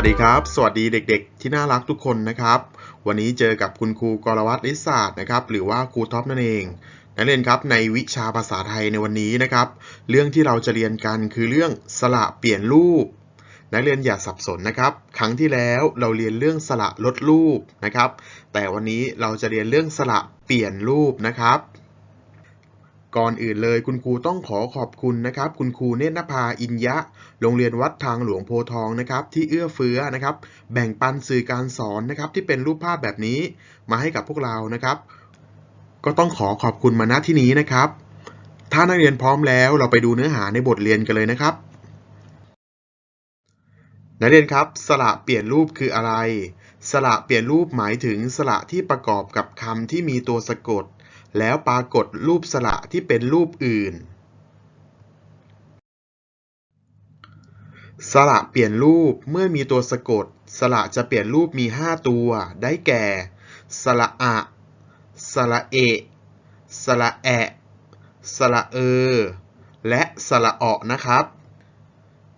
วัสดีครับ สวัสดีเด็กๆ ที่น่ารักทุกคนนะครับ วันนี้เจอกับคุณครูกรวัตรลิศาสตร์นะครับ หรือว่าครูท็อปนั่นเอง นักเรียนครับในวิชาภาษาไทยในวันนี้นะครับ เรื่องที่เราจะเรียนกันคือเรื่องสระเปลี่ยนรูป นักเรียนอย่าสับสนนะครับ ครั้งที่แล้วเราเรียนเรื่องสระลดรูปนะครับ แต่วันนี้เราจะเรียนเรื่องสระเปลี่ยนรูปนะครับ ก่อนอื่นเลยคุณครูต้องขอขอบคุณนะครับ คุณครูเนตรนภาอินยะ โรงเรียนวัดทางหลวงโพทองนะครับ ที่เอื้อเฟื้อนะครับ แบ่งปันสื่อการสอนนะครับ ที่เป็นรูปภาพแบบนี้มาให้กับพวกเรานะครับ ก็ต้องขอขอบคุณมาณที่นี้นะครับ ถ้านักเรียนพร้อมแล้วเราไปดูเนื้อหาในบทเรียนกันเลยนะครับ นักเรียนครับ สระเปลี่ยนรูปคืออะไร สระเปลี่ยนรูปหมายถึงสระที่ประกอบกับคำที่มีตัวสะกด แล้วปรากฏรูปสระที่เป็นรูปอื่น สระเปลี่ยนรูปเมื่อมีตัวสะกด สระจะเปลี่ยนรูปมี 5 ตัว ได้แก่ สระอะ สระเอะ สระแอะ สระเออ และสระเอะนะครับ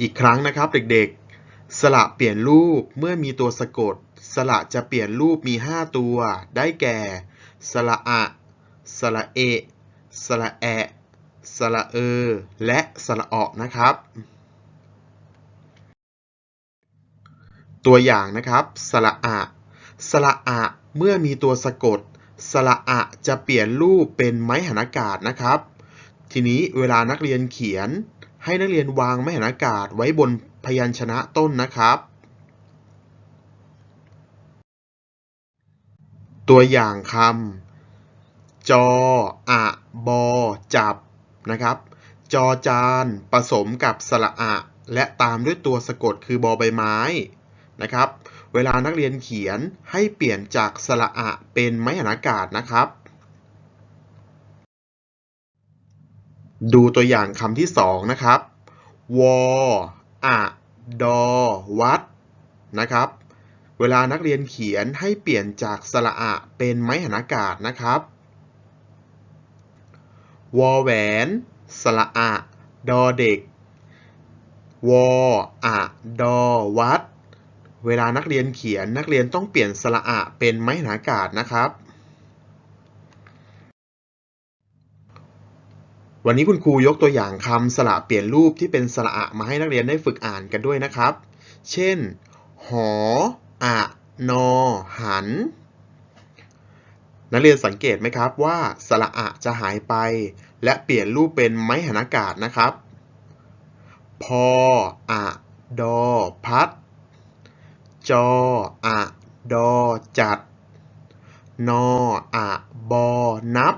อีกครั้งนะครับเด็กๆ สระเปลี่ยนรูปเมื่อมีตัวสะกด สระจะเปลี่ยนรูปมี 5 ตัว ได้แก่ สระอะ สระเอ สระแอะ สระเออ และสระเอะนะครับ ตัวอย่างนะครับ สระอะ สระอะเมื่อมีตัวสะกด สระอะจะเปลี่ยนรูปเป็นไม้หันอากาศนะครับ ทีนี้เวลานักเรียนเขียน ให้นักเรียนวางไม้หันอากาศไว้บนพยัญชนะต้นนะครับตัวอย่างคำ จออะบอ จับนะครับ จอจานผสมกับสระอะ และตามด้วยตัวสะกดคือบอใบไม้นะครับ เวลานักเรียนเขียนให้เปลี่ยนจากสระอะเป็นไม้หันอากาศนะครับ ดูตัวอย่างคำที่สองนะครับวออะดอ วัดนะครับ เวลานักเรียนเขียนให้เปลี่ยนจากสระอะเป็นไม้หันอากาศนะครับ วอแหวน สระอะ ดอเด็ก วออะดอวัด เวลานักเรียนเขียนนักเรียนต้องเปลี่ยนสระอะเป็นไม้หนอากาศนะครับ วันนี้คุณครูยกตัวอย่างคำสระเปลี่ยนรูปที่เป็นสระอะมาให้นักเรียนได้ฝึกอ่านกันด้วยนะครับ เช่น หออะนอหัน นักเรียนสังเกตไหมครับว่าสระอะจะหายไป และเปลี่ยนรูปเป็นไม้หันอากาศนะครับ พออะดอพัด จออะดอจัด นออะบอนับ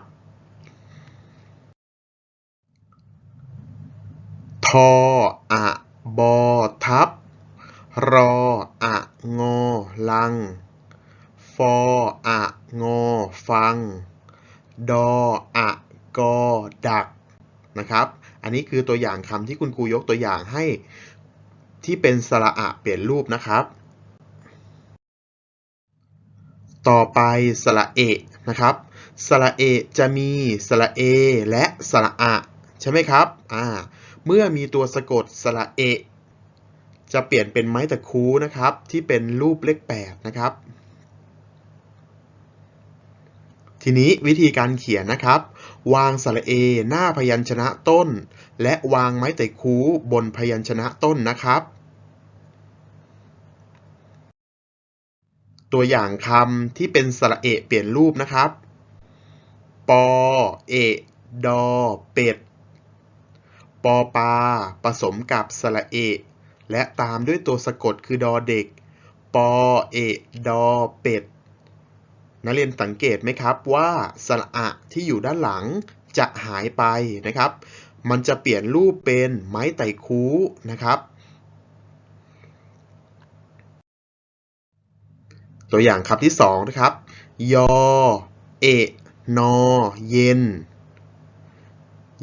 ทอ อะ บอ ทับ รอ อะ งอ ลัง ฟอ อะ งอ ฟัง ดอ อะ กอ ดัก นะครับ อั นี้คือตัวอย่างคำที่คุณครูยกตัวอย่างให้ ที่เป็นสระอะเปลี่ยนรูปนะครับ ต่อไปสระเอะนะครับ สระเอะจะมีสระเอและสระอะใช่ไหมครับอ่าเมื่อมีตัวสะกดสระเอะจะเปลี่ยนเป็นไม้ตะคูนะครับ ที่เป็นรูปเลข8นะครับ ทีนี้วิธีการเขียนนะครับ วางสระเอหน้าพยัญชนะต้น และวางไม้ตะคูบนพยัญชนะต้นนะครับ ตัวอย่างคำที่เป็นสระเอเปลี่ยนรูปนะครับ ปอ เอ ดอ เป็ด ปอปา ผสมกับสระเอ และตามด้วยตัวสะกดคือดอเด็ก ปอ เอ ดอ เป็ด นักเรียนสังเกตไหมครับว่าสระอะที่อยู่ด้านหลังจะหายไปนะครับ มันจะเปลี่ยนรูปเป็นไม้ไต่คูนะครับ ตัวอย่างคำที่สองนะครับ ยอ เอะนอ เย็น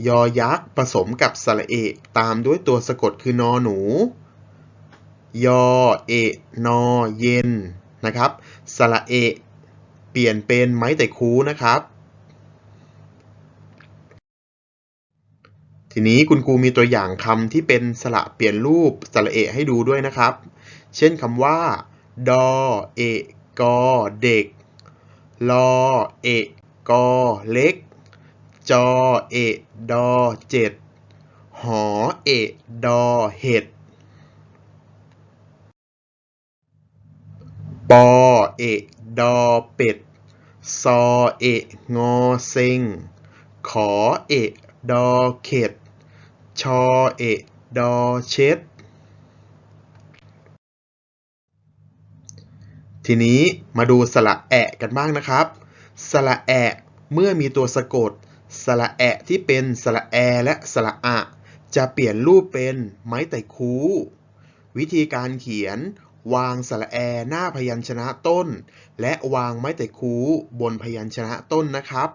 ยอยักษ์ผสมกับสระเอะตามด้วยตัวสะกดคือนอหนู ยอ เอะนอ เย็นนะครับ สระเอะ เปลี่ยนเป็นไม้แต่คูนะครับ ทีนี้คุณครูมีตัวอย่างคำที่เป็นสระเปลี่ยนรูปสระเอะให้ดูด้วยนะครับ เช่นคำว่า ดอ เอกกอ เด็ก ลอ เอกกอ เล็ก จอ เอกดอ เจ็ด หอ เอกดอ เห็ดปอ เอกดอเป็ด ซอเอกงอเซ็ง ขอเอกดอเข็ด ชอเอกดอเช็ด ทีนี้มาดูสระแอะกันบ้างนะครับ สระแอะเมื่อมีตัวสะกด สระแอะที่เป็นสระแอและสระอะ จะเปลี่ยนรูปเป็นไม้ไต่คู วิธีการเขียน วางสระแอหน้าพยัญชนะต้น และวางไม้ไต่คูบนพยัญชนะต้นนะครับ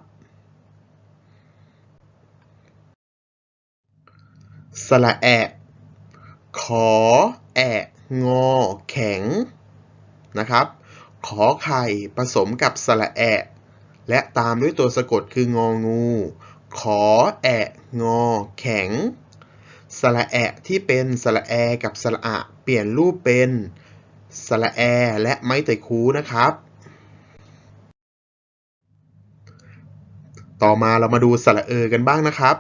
สระแอะ ขอ แอะ งอ แข็ง นะครับ ขอไข่ผสมกับสระแอะ และตามด้วยตัวสะกดคืององู ขอ แอะ งอ แข็งสระแอะที่เป็นสระแอ กับสระอะ เปลี่ยนรูปเป็น สระแอ และไม้ไต่คูนะครับ ต่อมาเรามาดูสระเอกันบ้างนะครับ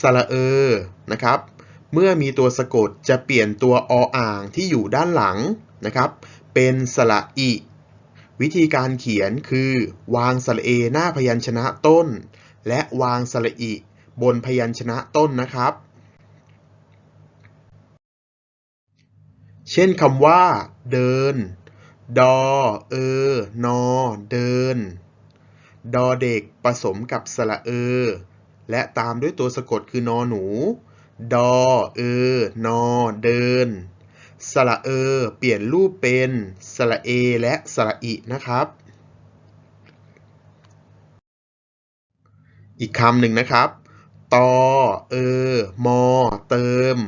สระเออนะครับ เมื่อมีตัวสะกดจะเปลี่ยนตัวออ่างที่อยู่ด้านหลังนะครับ เป็นสระอิวิธีการเขียนคือวางสระเอหน้าพยัญชนะต้น และวางสระอิบนพยัญชนะต้นนะครับ เช่นคำว่า เดิน ดอ เออ นอ เดิน ดอเด็กผสมกับสระเออ และตามด้วยตัวสะกดคือนอหนู ดอ เออ นอ เดิน สระเออ เปลี่ยนรูปเป็นสระเอ และสระอินะครับ อีกคำหนึ่งนะครับ ตอ เออ มอ เติม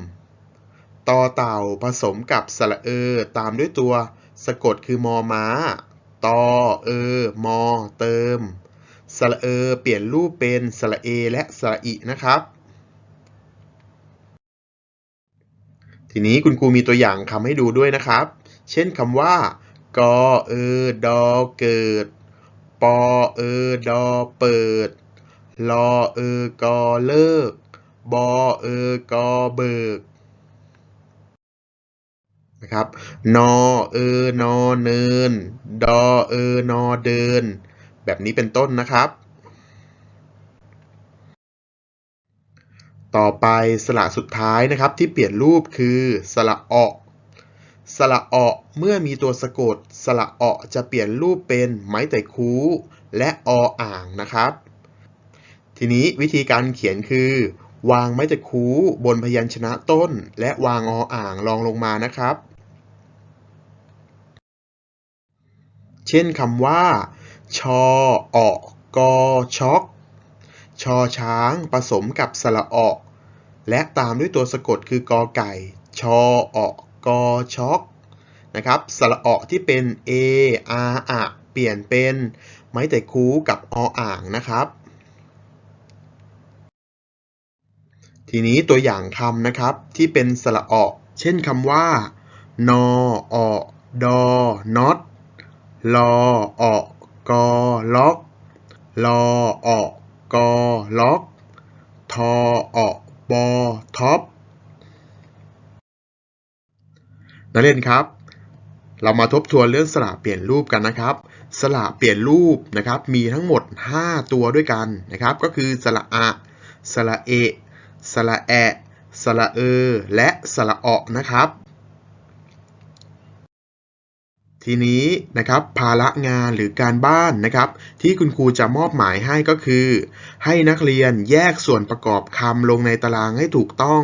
ตอเต่าผสมกับสระเออ ตามด้วยตัวสะกดคือมอม้าตอเออมอ เติม สระเออ เปลี่ยนรูปเป็นสระเอ และสระอินะครับ ทีนี้คุณครูมีตัวอย่างคำให้ดูด้วยนะครับ เช่นคำว่ากอเออดอเกิดปอเออดอเปิดลอเออกอเลิกบอเออกอเบิก นะครับ นอ เออนอเนิน ดอ เออนอเดิน แบบนี้เป็นต้นนะครับ ต่อไปสระสุดท้ายนะครับที่เปลี่ยนรูปคือสระออกสระออกเมื่อมีตัวสะกดสระออกจะเปลี่ยนรูปเป็นไม้ไต่คูและออ่างนะครับ ทีนี้วิธีการเขียนคือ วางไม้ไต่คูบนพยัญชนะต้น และวางออ่างรองลงมานะครับ เช่นคำว่า ชอออกกอช็อกชอช้างผสมกับสระออก และตามด้วยตัวสะกดคือกอไก่ ชอออกกอช็อกนะครับสระออกที่เป็น a r อะเปลี่ยนเป็นไม้แต่คูกับออ่างนะครับ ทีนี้ตัวอย่างคำนะครับที่เป็นสระออก เช่นคำว่า นอออกดอน็อต ลอออกกอล็อก ลอออกกอล็อก ทอออกบอท็อปนักเรียนครับ เรามาทบทวนเรื่องสระเปลี่ยนรูปกันนะครับ สระเปลี่ยนรูปนะครับ มีทั้งหมด 5 ตัวด้วยกันนะครับ ก็คือสระอะสระเอ สระแอะ สระเออและสระออกนะครับ ทีนี้นะครับภาระงานหรือการบ้านนะครับ ที่คุณครูจะมอบหมายให้ก็คือ ให้นักเรียนแยกส่วนประกอบคำลงในตารางให้ถูกต้อง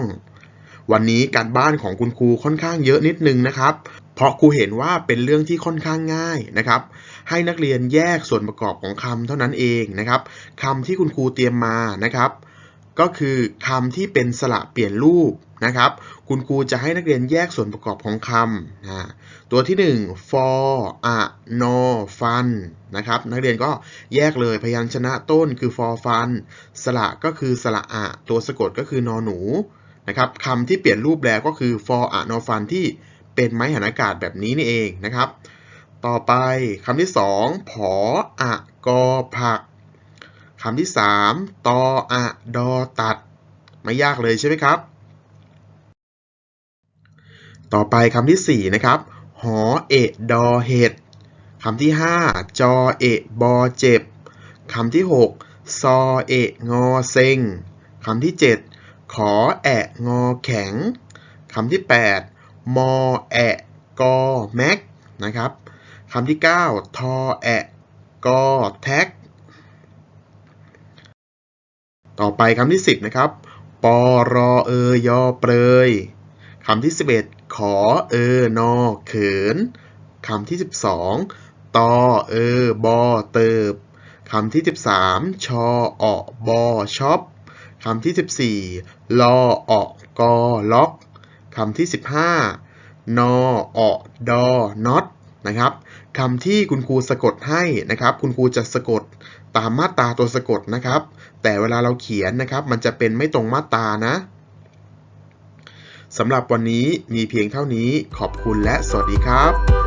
วันนี้การบ้านของคุณครูค่อนข้างเยอะนิดนึงนะครับ เพราะครูเห็นว่าเป็นเรื่องที่ค่อนข้างง่ายนะครับ ให้นักเรียนแยกส่วนประกอบของคำเท่านั้นเองนะครับคำที่คุณครูเตรียมมานะครับ ก็คือคำที่เป็นสระเปลี่ยนรูป นะครับ คุณครูจะให้นักเรียนแยกส่วนประกอบของคำนะตัวที่ 1 for อะนอฟันนะครับ นักเรียนก็แยกเลยพยัญชนะต้นคือ for ฟันสระก็คือสระอะ ตัวสะกดก็คือนอหนูนะครับคำที่เปลี่ยนรูปแล้วก็คือ for อะนอฟันที่เป็นไม้หันอากาศแบบนี้นี่เองนะครับ ต่อไปคำที่สองผออะกอผักคำที่สามตออะดอตัด ไม่ยากเลยใช่ไหมครับ ต่อไปคำที่สี่นะครับ หอเอะดอเห็ดคำที่ห้าจอเอะบอเจ็บคำที่หกซอเอะงอเซ็งคำที่เจ็ดขอแอะงอแข็งคำที่แปดมอแอะกอแม็กนะครับคำที่เก้าทอแอะกอแท็ก ต่อไปคำที่ 10 นะครับ ปอรอเอยอเปรยคำที่ 11 ขอเออนอเขินคำที่ 12ตอเออบอเติบคำที่ 13ชอออบอช็อปคำที่ 14ลอออกอล็อกคำที่ 15 นอออดอน็อตนะครับคำที่คุณครูสะกดให้นะครับ คุณครูจะสะกดตามมาตราตัวสะกดนะครับ แต่เวลาเราเขียนนะครับ มันจะเป็นไม่ตรงมาตรานะ สำหรับวันนี้มีเพียงเท่านี้ขอบคุณและสวัสดีครับ